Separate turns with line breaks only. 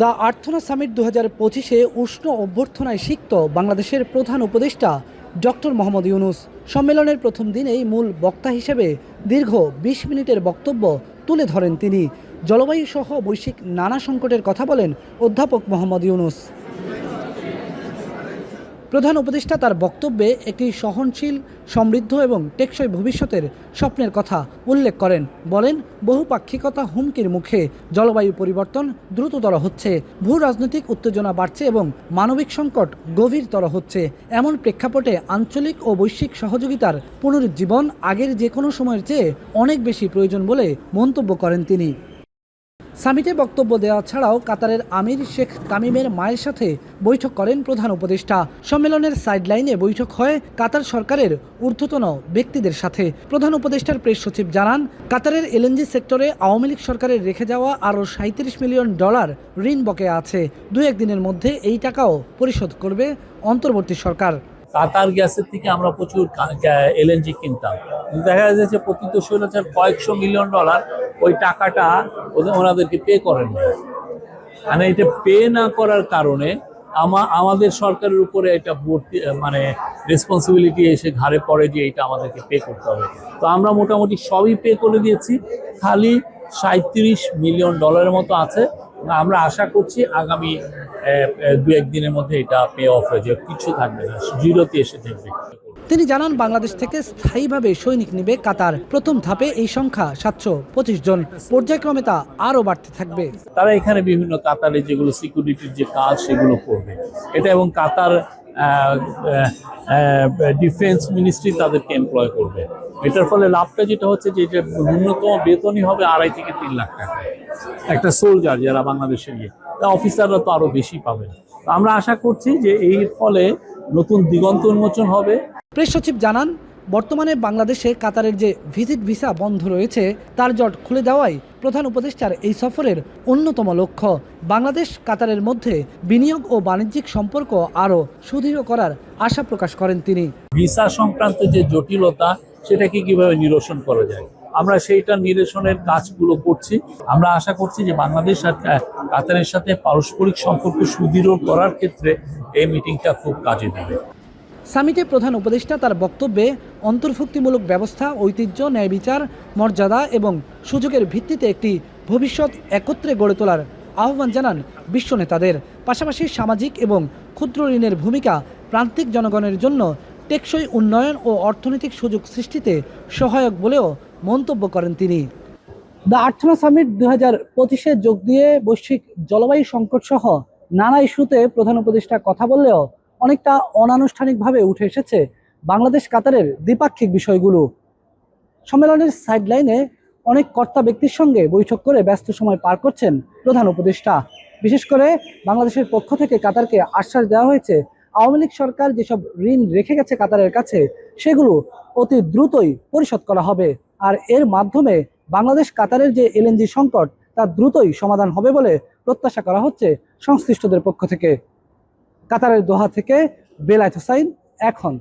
The আর্থনা summit দু হাজার পঁচিশে উষ্ণ অভ্যর্থনায় সিক্ত বাংলাদেশের প্রধান উপদেষ্টা ডক্টর মোহাম্মদ ইউনুস। সম্মেলনের প্রথম দিনেই মূল বক্তা হিসেবে দীর্ঘ বিশ মিনিটের বক্তব্য তুলে ধরেন তিনি। জলবায়ু সহ বৈশ্বিক নানা সংকটের কথা বলেন অধ্যাপক মোহাম্মদ ইউনুস। প্রধান উপদেষ্টা তার বক্তব্যে একটি সহনশীল, সমৃদ্ধ এবং টেকসই ভবিষ্যতের স্বপ্নের কথা উল্লেখ করেন। বলেন, বহুপাক্ষিকতা হুমকির মুখে জলবায়ু পরিবর্তন দ্রুততর হচ্ছে, ভূ রাজনৈতিক উত্তেজনা বাড়ছে এবং মানবিক সংকট গভীরতর হচ্ছে। এমন প্রেক্ষাপটে আঞ্চলিক ও বৈশ্বিক সহযোগিতার পুনরুজ্জীবন আগের যে কোনো সময়ের চেয়ে অনেক বেশি প্রয়োজন বলে মন্তব্য করেন তিনি। সামিটে বক্তব্য দেওয়া ছাড়াও কাতারের আমির শেখ তামিমের মায়ের সাথে বৈঠক করেন প্রধান উপদেষ্টা। সম্মেলনের সাইডলাইনে বৈঠক হয় কাতার সরকারের ঊর্ধ্বতন ব্যক্তিদের সাথে। প্রধান উপদেষ্টার প্রেস সচিব জানান, কাতারের এলএনজি সেক্টরে আওয়ামী লীগ সরকারের রেখে যাওয়া আরও সাঁত্রিশ মিলিয়ন ডলার ঋণ বকেয়া আছে। দু একদিনের মধ্যে এই টাকাও পরিশোধ করবে অন্তর্বর্তী সরকার।
কাতার গ্যাসের থেকে আমরা প্রচুর এলএনজি কিনতাম। কিন্তু দেখা যাচ্ছে প্রতি স্বৈরাচার কয়েকশো মিলিয়ন ডলার ওই টাকাটা ওনাদেরকে পে করেন না। মানে এটা পে না করার কারণে আমা আমাদের সরকারের উপরে এটা ভর্তি মানে রেসপন্সিবিলিটি এসে ঘাড়ে পড়ে যে এটা আমাদেরকে পে করতে হবে। তো আমরা মোটামুটি সবই পে করে দিয়েছি। খালি সাঁত্রিশ মিলিয়ন ডলারের মতো আছে। আমরা আশা করছি আগামী দু একদিনের মধ্যে এটা পে অফ হয়ে যাবে। কিছু থাকবে না জিরোতে এসে থাকবে।
তিনি জানান বাংলাদেশ থেকে স্থায়ীভাবে সৈনিক নেবে কাতার। প্রথম ধাপে এই সংখ্যা সাতশো পঁচিশ জন। পর্যায়ক্রমে তা আরও বাড়তে থাকবে।
তারা এখানে বিভিন্ন কাতারে যেগুলো সিকিউরিটির যে কাজ সেগুলো করবে। এটা এবং কাতার ডিফেন্স মিনিস্ট্রি তাদেরকে এমপ্লয় করবে। এটার ফলে লাভটা যেটা হচ্ছে যে এটা ন্যূনতম বেতনই হবে আড়াই থেকে তিন লাখ টাকা। একটা সোলজার যারা বাংলাদেশে গিয়ে। অফিসাররা তো আরও বেশি পাবেন আমরা আশা করছি যে এই ফলে নতুন দিগন্ত উন্মোচন হবে।
প্রেস সচিব জানান বর্তমানে বাংলাদেশে কাতারের যে ভিজিট ভিসা বন্ধ রয়েছে তার জট খুলে দেওয়াই প্রধান উপদেষ্টার এই সফরের অন্যতম লক্ষ্য। বাংলাদেশ কাতারের মধ্যে বিনিয়োগ ও বাণিজ্যিক সম্পর্ক আরও সুদৃঢ় করার আশা প্রকাশ করেন তিনি।
ভিসা সংক্রান্ত যে জটিলতা সেটাকে কীভাবে নিরসন করা যায়? আমরা সেইটা নিরসনের কাজগুলো করছি। আমরা আশা করছি যে বাংলাদেশ আর কাতারের সাথে পারস্পরিক সম্পর্ক সুদৃঢ় করার ক্ষেত্রে এই মিটিংটা খুব কাজে দেবে।
সামিটে প্রধান উপদেষ্টা তার বক্তব্যে অন্তর্ভুক্তিমূলক ব্যবস্থা, ঐতিহ্য, ন্যায় বিচার, মর্যাদা এবং সুযোগের ভিত্তিতে একটি ভবিষ্যৎ একত্রে গড়ে তোলার আহ্বান জানান বিশ্ব নেতাদের। পাশাপাশি সামাজিক এবং ক্ষুদ্র ঋণের ভূমিকা প্রান্তিক জনগণের জন্য টেকসই উন্নয়ন ও অর্থনৈতিক সুযোগ সৃষ্টিতে সহায়ক বলেও মন্তব্য করেন তিনি। দ্য আর্থনা সামিট দু হাজার পঁচিশে যোগ দিয়ে বৈশ্বিক জলবায়ু সংকট সহ নানা ইস্যুতে প্রধান উপদেষ্টা কথা বললেও অনেকটা অনানুষ্ঠানিকভাবে উঠে এসেছে বাংলাদেশ কাতারের দ্বিপাক্ষিক বিষয়গুলো। সম্মেলনের সাইডলাইনে অনেক কর্তা ব্যক্তির সঙ্গে বৈঠক করে ব্যস্ত সময় পার করছেন প্রধান উপদেষ্টা। বিশেষ করে বাংলাদেশের পক্ষ থেকে কাতারকে আশ্বাস দেওয়া হয়েছে, আওয়ামী লীগ সরকার যেসব ঋণ রেখে গেছে কাতারের কাছে, সেগুলো অতি দ্রুতই পরিশোধ করা হবে। আর এর মাধ্যমে বাংলাদেশ কাতারের যে এলএনজি সংকট, তা দ্রুতই সমাধান হবে বলে প্রত্যাশা করা হচ্ছে সংশ্লিষ্টদের পক্ষ থেকে। কাতারের দোহা থেকে বেলায়েত হোসাইন এখন।